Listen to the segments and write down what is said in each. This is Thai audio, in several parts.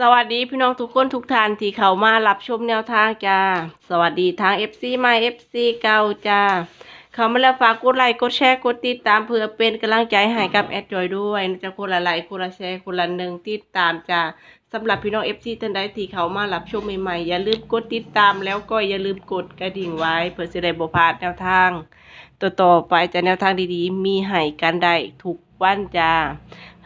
สวัสดีพี่น้องทุกคนทุกท่านที่เข้ามารับชมแนวทางจ้า สวัสดีทาง FC ใหม่ FC เก่าจ้า เข้ามาแล้วฝากกดไลค์กดแชร์กดติดตามเพื่อเป็นกำลังใจให้กับแอดจอยด้วยนะจะคนละไลค์คนละแชร์คนละหนึ่งติดตามจ้าสำหรับพี่น้อง FC ท่านใดที่เข้ามารับชมใหม่ๆอย่าลืมกดติดตามแล้วก็อย่าลืมกดกระดิ่งไว้เพื่อจะได้บ่พลาดแนวทาง ต่อๆไปจะแนวทางดีๆ มีให้กันได้ทุกวันจ้า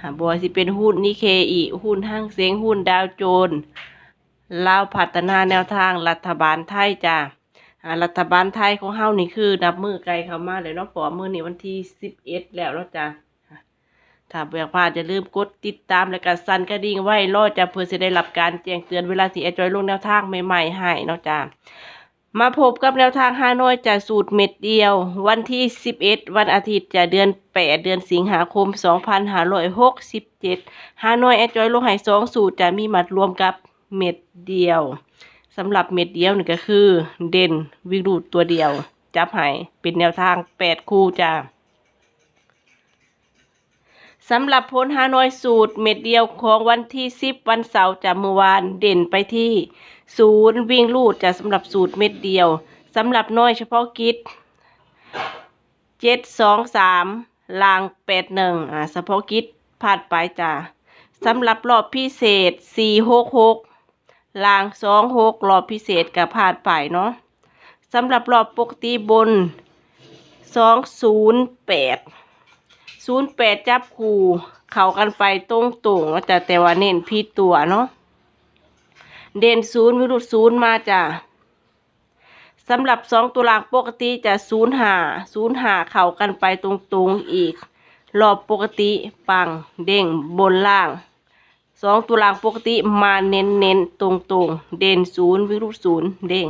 หาบัวสิเป็นหุ้นนิเคอีหุ้นห้างเสียงหุ้นดาวโจนส์ลาวพัฒนาแนวทางรัฐบาลไทยจ้ารัฐบาลไทยของเฮานี่คือนับมือไกลเข้ามาเลยเนาะปอมือนี่วันที่สิบเอ็ดแล้วเนาะจ้าถ้าเบื่อพลาดจะลืมกดติดตามและก็สั่นกระดิ่งไว้รอจะเพื่อจะได้รับการแจ้งเตือนเวลาที่แอดจอยลงแนวทางใหม่ๆให้เนาะจ้า มาพบกับแนวทางฮานอยจากสูตรเม็ดเดียว วันที่ 11 วันอาทิตย์จะเดือน 8 เดือนสิงหาคม 2567ฮานอยแอดจอยลงให้สองสูตรจะมีมัดรวมกับเม็ดเดียวสำหรับเม็ดเดียวนี่ก็คือ เด่นวิรูดตัวเดียว จับหายเป็นแนวทาง 8 คู่จ้า สำหรับพ้นฮานอยสูตรเม็ดเดียวของวันที่10วันเสาร์จากเมื่อวานเด่นไปที่ศูนย์วิ่งลูดจะสำหรับสูตรเม็ดเดียวสำหรับน้อยเฉพาะกิจเจ็ดสองสามลางแปดหนึ่งอ่าเฉพาะกิจพลาดไปจ้ะสำหรับรอบพิเศษสี่หกหกลางสองหกรอบพิเศษกับพลาดไปเนาะสำหรับรอบปกติบนสองศูนย์แปด ศูนย์แปดจับคู่เข้ากันไปตรงตรงๆแต่แต่ว่าเน้นพี่ตัวเนาะเด่นศูนย์วิรุตศูนย์มาจ้ะสำหรับสองตัวหลังปกติจะศูนย์หาศูนย์หาเข้ากันไปตรงๆอีก รอบปกติปังเด้งบนล่างสองตัวหลังปกติมาเน้นเน้นๆตรงๆ เด่นศูนย์วิรุตศูนย์เด้ง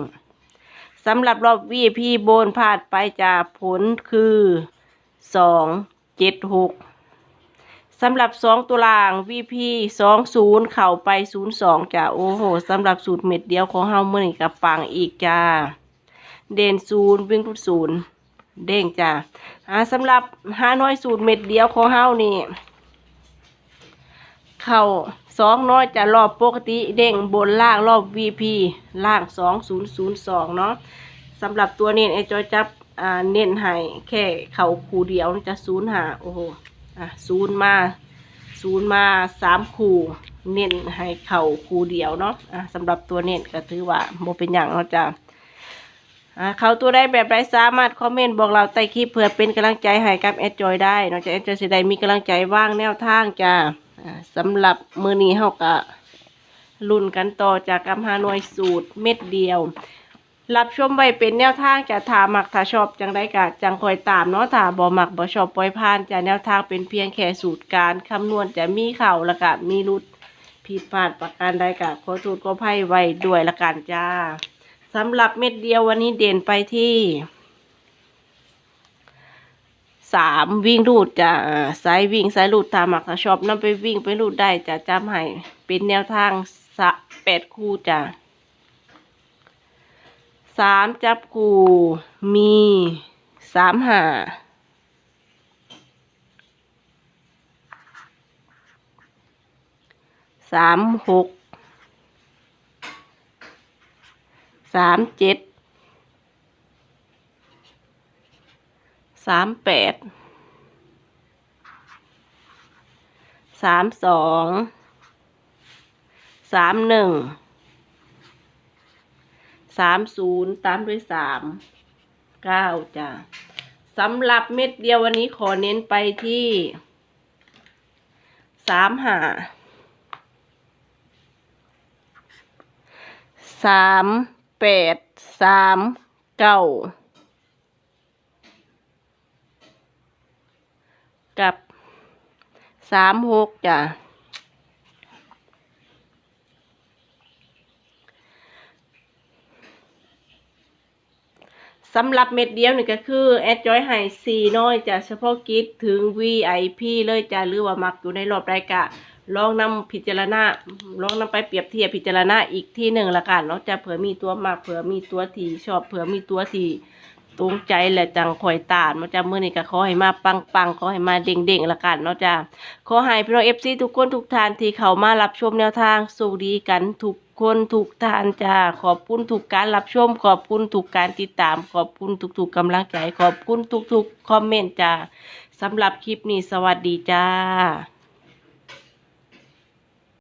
สำหรับรอบวีพีโบนพลาดไปจะผลคือสอง เจ็ดหกสำหรับสองตัวล่าง VP สองศูนย์เข้าไปศูนย์สองจ้ะโอ้โหสำหรับสูตรเม็ดเดียวของเฮาเมื่อนี้กับปังอีกจ้า เด่นศูนย์วิ่งทุกศูนย์เด้งจ้าอ่าสำหรับห้าน้อยสูตรเม็ดเดียวของเฮานี่เข้าสองน้อยจะรอบปกติเด้งบนล่างรอบ VP ล่างสองศูนย์ศูนย์สองเนาะสำหรับตัวเน้ไอจอยจับ อ่าเน้นให้แค่เข่าคูเดียวจะศูนย์หาโอ้โหอะศูนย์มาศูนย์มาสามคู่เน้นให้เข่าคู่เดียวเนาะอะสำหรับตัวเน้นก็ถือว่าโมเป็นอย่างเนาจะอะเขาตัวได้แบบไรสามารถคอมเมนต์บอกเราใต้คลิปเพื่อเป็นกำลังใจให้กับแอดจอยได้เนาะจะแอดจอยสิได้มีกำลังใจว่างแนวทางจ้ะอะสำหรับมือนี้เฮาก็ลุ้นกันต่อจากกำหาหน่วยสูตรเม็ดเดียว รับชมไว้เป็นแนวทางจะถามักถ้าชอบจังได้กะจังคอยตามเนาะถ้าบ่หมักบ่ชอบปล่อยผ่านจะแนวทางเป็นเพียงแค่สูตรการคำนวณจะมีเข่าล้วก็มีรุดผิดพลาดประการใดกะขอโทษขออภัยไว้ด้วยละกันจ้าสำหรับเม็ดเดียววันนี้เด่นไปที่สามวิ่งรูดจะสายวิ่งสายรูดตามมักถ้าชอบนำไปวิ่งไปรูดได้จะจำให้เป็นแนวทางสะแปดคู่จ้า สามจับกูมีสามหาสามหกสามเจ็ดสามแปดสามสองสามหนึ่ง สามศูนย์ตามด้วยสามเก้าจ้ะสำหรับเม็ดเดียววันนี้ขอเน้นไปที่สามหาสามแปดสามเก้ากับสามหกจ้ะ สำหรับเม็ดเดียวนี่ก็คือแอดจอยให้สี่น้อยจะเฉพาะกิจถึง VIP เลยจ้ะหรือว่ามักอยู่ในรอบรายการลองนำพิจารณาลองนำไปเปรียบเทียบพิจารณาอีกที่หนึ่งละกันเนาะจะเผื่อมีตัวมักเผื่อมีตัวที่ชอบเผื่อมีตัวที่ตรงใจและจังข่อยตามเนาะจ้ามื้อนี้ก็ขอให้มาปังๆขอให้มาเด้งๆละกันเนาะจ้าขอให้พี่น้อง FC ทุกคนทุกท่านที่เข้ามารับชมแนวทางสู่ดีกันทุก คนทุกท่านจ้าขอบคุณทุกการรับชม ขอบคุณทุกการติดตาม ขอบคุณทุกๆกำลังใจ ขอบคุณทุกๆคอมเมนต์จ้าสำหรับคลิปนี้สวัสดีจ้า